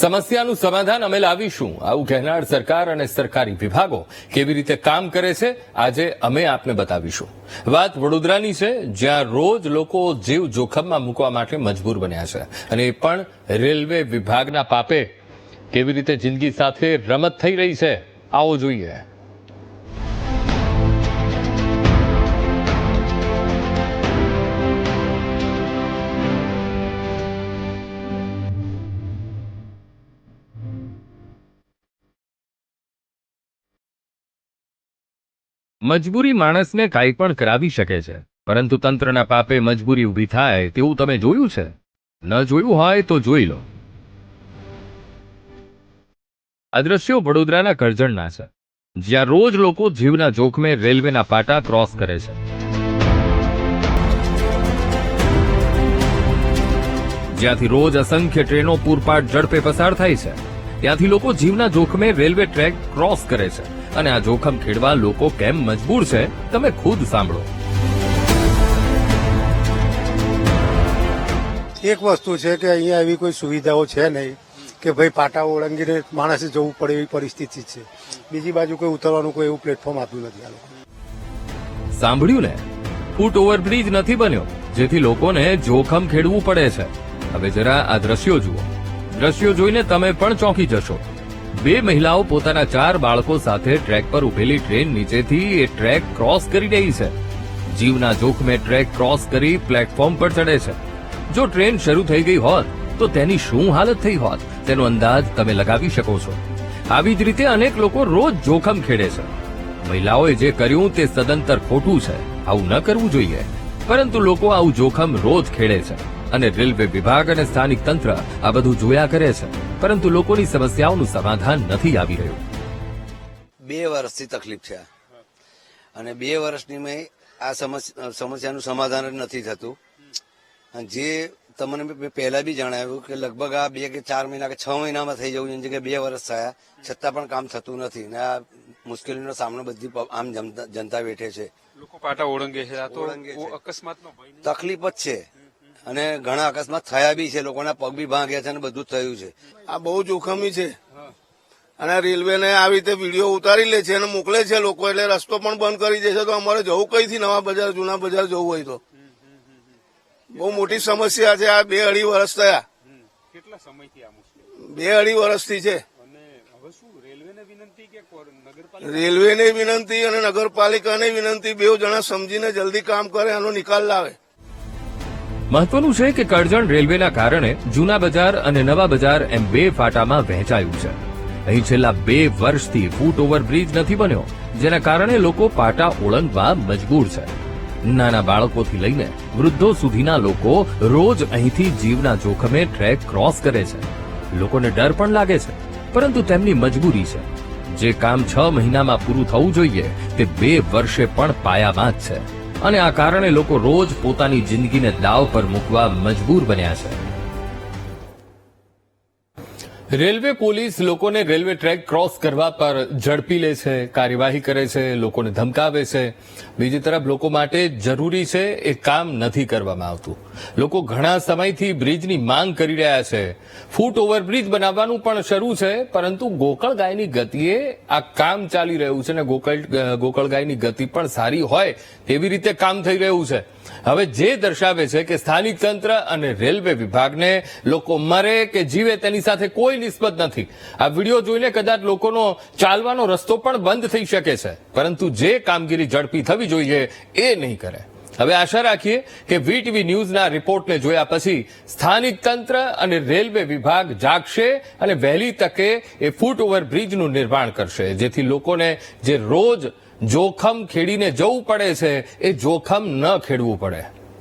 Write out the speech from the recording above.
સમસ્યાનું સમાધાન અમે લાવીશું. આવું કહેનાર સરકાર અને સરકારી વિભાગો કેવી રીતે કામ કરે છે, આજે અમે આપને બતાવીશું. વાત વડોદરાની છે, જ્યાં રોજ લોકો જીવ જોખમમાં મૂકવા માટે મજબૂર બન્યા છે. અને એ પણ રેલવે વિભાગના પાપે. કેવી રીતે જિંદગી સાથે રમત થઈ રહી છે, આવો જોઈએ. મજબૂરી માણસને કાંઈ પણ કરાવી શકે છે, પરંતુ તંત્રના પાપે મજબૂરી ઊભી થાય તેવું તમે જોયું છે? ન જોયું હોય તો જોઈ લો. આ વડોદરાના કરજણના છે, જ્યાં રોજ લોકો જીવના જોખમે રેલવેના પાટા ક્રોસ કરે છે. જ્યાંથી રોજ અસંખ્ય ટ્રેનો પૂરપાટ ઝડપે પસાર થાય છે, ત્યાંથી લોકો જીવના જોખમે રેલવે ટ્રેક ક્રોસ કરે છે. અને આ જોખમ ખેડવા લોકો કેમ મજબૂર છે તમે ખુદ સાંભળો. એક વસ્તુ છે કે અહીંયા એવી કોઈ સુવિધાઓ છે નહીં કે ભાઈ પાટા ઓળંગીને માણસે જવું પડે એવી પરિસ્થિતિ છે. બીજી બાજુ કોઈ ઉતરવાનું કોઈ એવું પ્લેટફોર્મ આપ્યું નથી આ લોકો સાંભળ્યું ને? ફૂટ ઓવરબ્રિજ નથી બન્યો જેથી લોકોને જોખમ ખેડવું પડે છે. હવે જરા આ દ્રશ્યો જુઓ. દ્રશ્યો જોઈને તમે પણ ચોંકી જશો. બે મહિલાઓ પોતાના ચાર બાળકો સાથે ટ્રેક પર ઉભેલી ટ્રેન નીચેથી એ ટ્રેક ક્રોસ કરી રહી છે. જીવના જોખમે ટ્રેક ક્રોસ કરી પ્લેટફોર્મ પર ચડે છે. જો ટ્રેન શરૂ થઈ ગઈ હોત, તો તેની શું હાલત થઈ હોત, તેનો અંદાજ તમે લગાવી શકો છો. આવી જ રીતે અનેક લોકો રોજ જોખમ ખેડે છે. મહિલાઓએ જે કર્યું તે સદંતર ખોટું છે. આવું ન કરવું જોઈએ. પરંતુ લોકો આવું જોખમ રોજ ખેડે છે. અને રેલવે વિભાગ અને સ્થાનિક તંત્ર આ બધું જોયા કરે છે. પરંતુ લોકોની સમસ્યાઓનું સમાધાન નથી આવી રહ્યું. બે વર્ષથી તકલીફ છે. અને બે વર્ષની મેં આ સમસ્યા સમસ્યાનું સમાધાન જ નથી થતું. જે તમને મેં પહેલા બી જણાવ્યું કે લગભગ આ બે કે ચાર મહિના કે છ મહિનામાં થઈ જવું એની જગ્યાએ બે વર્ષ થયા, છતાં પણ કામ થતું નથી. ને આ મુશ્કેલીનો સામનો બધી આમ જનતા- જનતા વેઠે છે. લોકો પાટા ઓળંગે છે. અકસ્માતનો તકલીફ જ છે. અને ઘણા અકસ્માત થયા બી છે. લોકોના પગ બી ભાંગ્યા છે અને બધું જ થયું છે. આ બહુ જોખમી છે. અને રેલવેને આવી રીતે વીડિયો ઉતારી લે છે અને મોકલે છે લોકો એટલે રસ્તો પણ બંધ કરી દે છે તો અમારે જવું કઈથી? નવા બજાર જૂના બજાર જવું હોય તો. બહુ મોટી સમસ્યા છે. આ બે અઢી વર્ષ થયા. કેટલા સમયથી આ બે અઢી વર્ષથી છે. રેલવેને વિનંતી કે નગરપાલિકા રેલવેને વિનંતી અને નગરપાલિકાને વિનંતી બે જણા સમજીને જલ્દી કામ કરે આનો નિકાલ લાવે. મહત્વનું છે કે કરજણ રેલવેના કારણે જૂના બજાર અને નવા બજાર એમ બે ફાટામાં વહેંચાયું છે. અહીં છેલ્લા બે વર્ષથી ફૂટ ઓવરબ્રિજ નથી બન્યો જેના કારણે લોકો પાટા ઓળંગવા મજબૂર છે. નાના બાળકોથી લઈને વૃદ્ધો સુધીના લોકો રોજ અહીંથી જીવના જોખમે ટ્રેક ક્રોસ કરે છે. લોકોને ડર પણ લાગે છે પરંતુ તેમની મજબૂરી છે. જે કામ છ મહિનામાં પૂરું થવું જોઈએ તે બે વર્ષે પણ પાયામાં જ છે. અને આ કારણે લોકો રોજ પોતાની જિંદગીને દાવ પર મૂકવા મજબૂર બન્યા છે. રેલવે પોલીસ લોકોને રેલવે ટ્રેક ક્રોસ કરવા પર ઝડપી લે છે, કાર્યવાહી કરે છે, લોકોને ધમકાવે છે. બીજી તરફ લોકો માટે જરૂરી છે એ કામ નથી કરવામાં આવતું. લોકો ઘણા સમયથી બ્રિજની માંગ કરી રહ્યા છે. ફૂટ ઓવરબ્રિજ બનાવવાનું પણ શરૂ છે, પરંતુ ગોકળ ગાયની ગતિએ આ કામ ચાલી રહ્યું છે અને ગોકળ ગોકળગાયની ગતિ પણ સારી હોય તેવી રીતે કામ થઈ રહ્યું છે. હવે જે દર્શાવે છે કે સ્થાનિક તંત્ર અને રેલવે વિભાગને લોકો મરે કે જીવે તેની સાથે કોઈ નિસ્બત નથી. આ વીડિયો જોઈને કદાચ લોકોનો ચાલવાનો રસ્તો પણ બંધ થઈ શકે છે. પરંતુ જે કામગીરી ઝડપી થવી જોઈએ એ નહીં કરે. હવે આશા રાખીએ કે વીટીવી ન્યૂઝના રિપોર્ટને જોયા પછી સ્થાનિક તંત્ર અને રેલવે વિભાગ જાગશે અને વહેલી તકે એ ફૂટ ઓવર બ્રિજનું નિર્માણ કરશે. જેથી લોકોને જે રોજ જોખમ ખેડીને જવું પડે છે, એ જોખમ ન ખેડવું પડે.